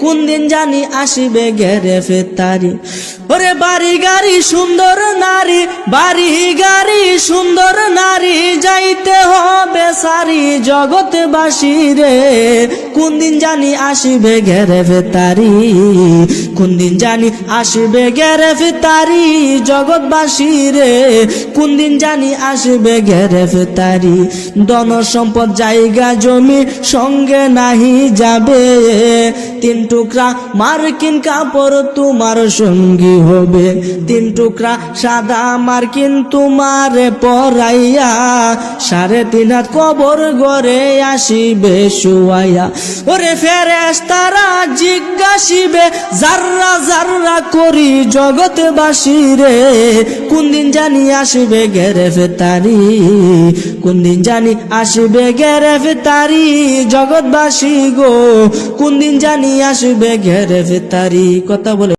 কোন দিন জানি আসিবে গেরে ফেতারি ওরে বাড়ি গাড়ি সুন্দর নারী বাড়ি গাড়ি। সুন্দর নারী যাইতে হবে সারি জগৎবাসী রে। কোন দিন জানি আসিবে গেরে ফেতারি কোন দিন জানি আসিবে গেরে ফেতারি জগৎবাসী রে। কোন দিন জানি আসবে গেরে ফেতারি ধন সম্পদ, জায়গা, জমি সঙ্গে নাহি যাবে। তিন টুকরা মার্কিন কাপড় তোমার সঙ্গী হবে। তিন টুকরা সাদা মার্কিন তোমার পরাইয়া সাড়ে তিন হাত কবর গড়ে আসিবে শুয়াইয়া। ওরে ফেরেস তারা জিজ্ঞাসিবে, জাররা জাররা করি জগৎবাসী রে, কোন দিন জানি আসবে গেরে ফেতারি কোন দিন জানি আসবে গেরে ফেতারি জগৎবাসী গো, কোন দিন জানি আসবে গেরে ফেতারি কথা বলে